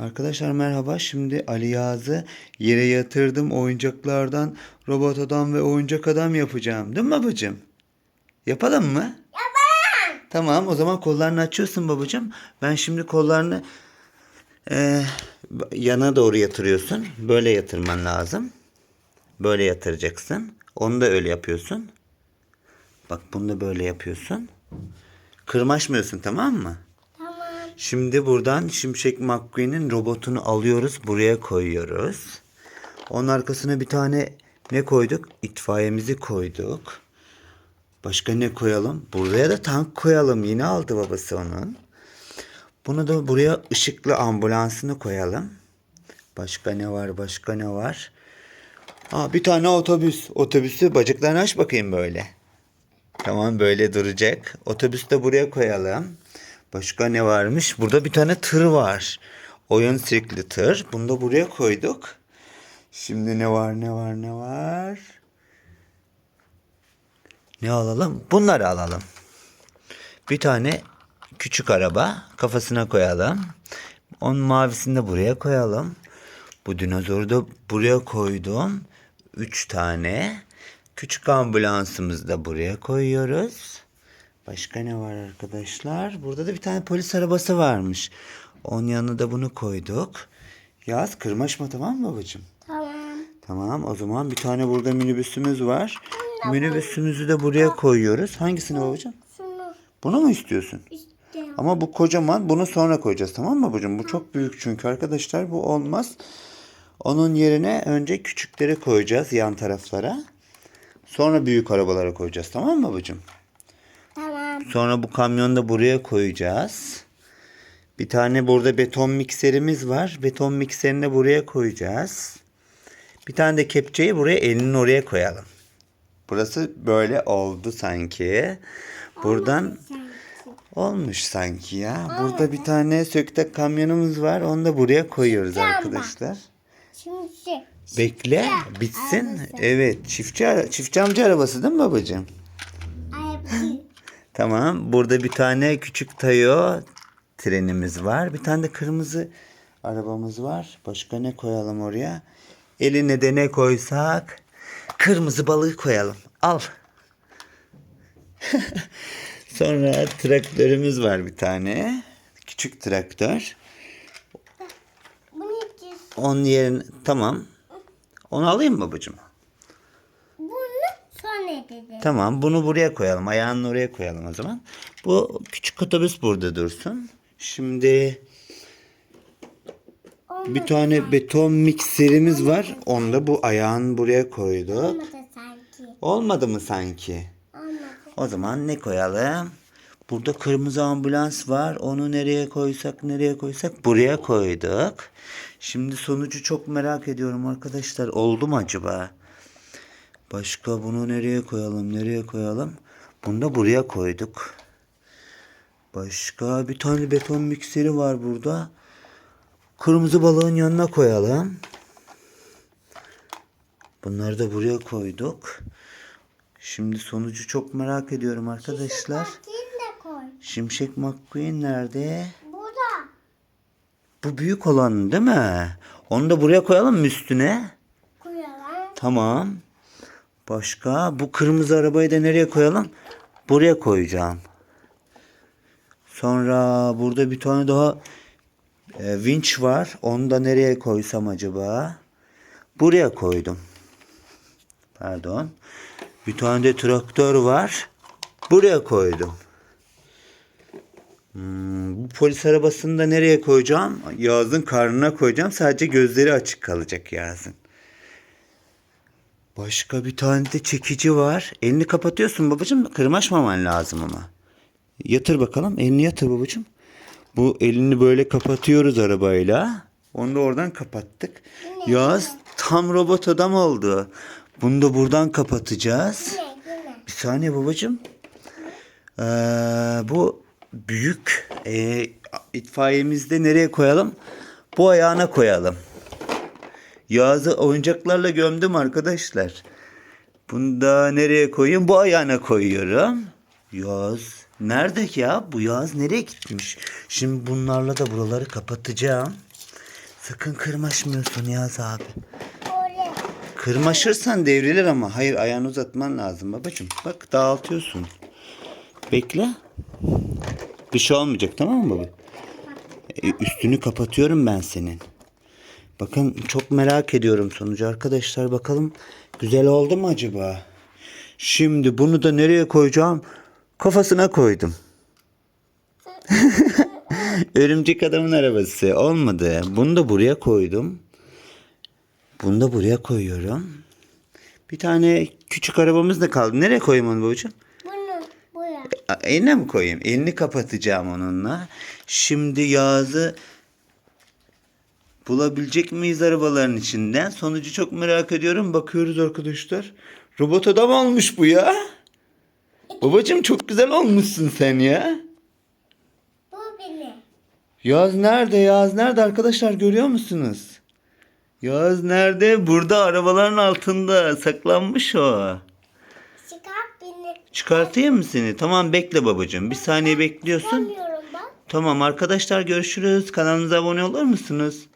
Arkadaşlar merhaba. Şimdi Ali Yaz'ı yere yatırdım. Oyuncaklardan robot adam ve oyuncak adam yapacağım. Değil mi babacığım? Yapalım mı? Yapalım. Tamam o zaman kollarını açıyorsun babacığım. Ben şimdi kollarını eee, yana doğru yatırıyorsun. Böyle yatırman lazım. Böyle yatıracaksın. Onu da öyle yapıyorsun. Bak bunu da böyle yapıyorsun. Kırmaşmıyorsun tamam mı? Şimdi buradan Şimşek McQueen'in robotunu alıyoruz. Buraya koyuyoruz. Onun arkasına bir tane ne koyduk? İtfaiyemizi koyduk. Başka ne koyalım? Buraya da tank koyalım. Yine aldı babası onun. Bunu da buraya ışıklı ambulansını koyalım. Başka ne var? Başka ne var? Aa, bir tane otobüs. Otobüsü bacaklarını aç bakayım böyle. Tamam böyle duracak. Otobüsü de buraya koyalım. Başka ne varmış? Burada bir tane tır var. Oyun sirkli tır. Bunu da buraya koyduk. Şimdi ne var ne var ne var? Ne alalım? Bunları alalım. Bir tane küçük araba kafasına koyalım. Onun mavisini de buraya koyalım. Bu dinozoru da buraya koydum. Üç tane. Küçük ambulansımızı da buraya koyuyoruz. Başka ne var arkadaşlar? Burada da bir tane polis arabası varmış. Onun yanına da bunu koyduk. Yaz kırmaşma tamam mı babacığım? Tamam. Tamam o zaman bir tane burada minibüsümüz var. Minibüsümüzü de buraya koyuyoruz. Hangisini babacığım? Şunu Bunu mu istiyorsun? istiyorum. Ama bu kocaman bunu sonra koyacağız tamam mı babacığım? Bu çok büyük çünkü arkadaşlar bu olmaz. Onun yerine önce küçükleri koyacağız yan taraflara. Sonra büyük arabalara koyacağız tamam mı babacığım? Sonra bu kamyonu da buraya koyacağız. Bir tane burada beton mikserimiz var. Beton mikserini de buraya koyacağız. Bir tane de kepçeyi buraya elinin oraya koyalım. Burası böyle oldu sanki. Buradan olmuş sanki ya. Burada bir tane söktek kamyonumuz var. Onu da buraya koyuyoruz arkadaşlar. Şimdi. Bekle bitsin. Evet çiftçi, çiftçi amca arabası değil mi babacığım? Tamam. Burada bir tane küçük Tayo trenimiz var. Bir tane de kırmızı arabamız var. Başka ne koyalım oraya? Eline de ne koysak? Kırmızı balığı koyalım. Al. Sonra traktörümüz var bir tane. Küçük traktör. Onun yerine tamam. Onu alayım mı babacığım? Sonra dedi. Tamam bunu buraya koyalım. Ayağını oraya koyalım o zaman. Bu küçük otobüs burada dursun. Şimdi bir tane beton mikserimiz var. Onu da bu ayağını buraya koyduk. Olmadı sanki. Olmadı mı sanki? Olmadı. O zaman ne koyalım? Burada kırmızı ambulans var. Onu nereye koysak nereye koysak buraya koyduk. Şimdi sonucu çok merak ediyorum arkadaşlar. Oldu mu acaba? Başka bunu nereye koyalım? Nereye koyalım? Bunu da buraya koyduk. Başka bir tane beton mikseri var burada. Kırmızı balığın yanına koyalım. Bunları da buraya koyduk. Şimdi sonucu çok merak ediyorum arkadaşlar. Şimşek McQueen nerede? Burada. Bu büyük olan değil mi? Onu da buraya koyalım mı üstüne? Koyalım. Tamam. Başka? Bu kırmızı arabayı da nereye koyalım? Buraya koyacağım. Sonra burada bir tane daha e, vinç var. Onu da nereye koysam acaba? Buraya koydum. Pardon. Bir tane de traktör var. Buraya koydum. Hmm, bu polis arabasını da nereye koyacağım? Yazın karnına koyacağım. Sadece gözleri açık kalacak Yazın. Başka bir tane de çekici var. Elini kapatıyorsun babacığım. Kırmaşmaman lazım ama. Yatır bakalım. Elini yatır babacığım. Bu elini böyle kapatıyoruz arabayla. Onu da oradan kapattık. Yaz tam robot adam oldu. Bunu da buradan kapatacağız. Yine yine. Bir saniye babacığım. Ee, bu büyük e, itfaiyemizde nereye koyalım? Bu ayağına koyalım. Yağız'ı oyuncaklarla gömdüm arkadaşlar. Bunu da nereye koyayım? Bu ayağına koyuyorum. Yağız nerede ya? Bu Yağız nereye gitmiş? Şimdi bunlarla da buraları kapatacağım. Sakın kırmaşmıyorsun Yaz abi. Kırmaşırsan devrilir ama. Hayır ayağını uzatman lazım babacığım. Bak dağıtıyorsun. Bekle. Bir şey olmayacak tamam mı baba? E, üstünü kapatıyorum ben senin. Bakın çok merak ediyorum sonucu arkadaşlar. Bakalım güzel oldu mu acaba? Şimdi bunu da nereye koyacağım? Kafasına koydum. Örümcek adamın arabası. Olmadı. Bunu da buraya koydum. Bunu da buraya koyuyorum. Bir tane küçük arabamız da kaldı. Nereye koyayım onu babacığım? Bunu buraya. Eline mi koyayım? Elini kapatacağım onunla. Şimdi Yağız'ı bulabilecek miyiz arabaların içinden? Sonucu çok merak ediyorum. Bakıyoruz arkadaşlar. Robot adam olmuş bu ya. Babacığım çok güzel olmuşsun sen ya. Bu benim. Yağız nerede? Yağız nerede arkadaşlar görüyor musunuz? Yağız nerede? Burada arabaların altında saklanmış o. Çıkar beni. Çıkartayım mı seni? Tamam bekle babacığım. Bir saniye bekliyorsun. Tamam arkadaşlar görüşürüz. Kanalımıza abone olur musunuz?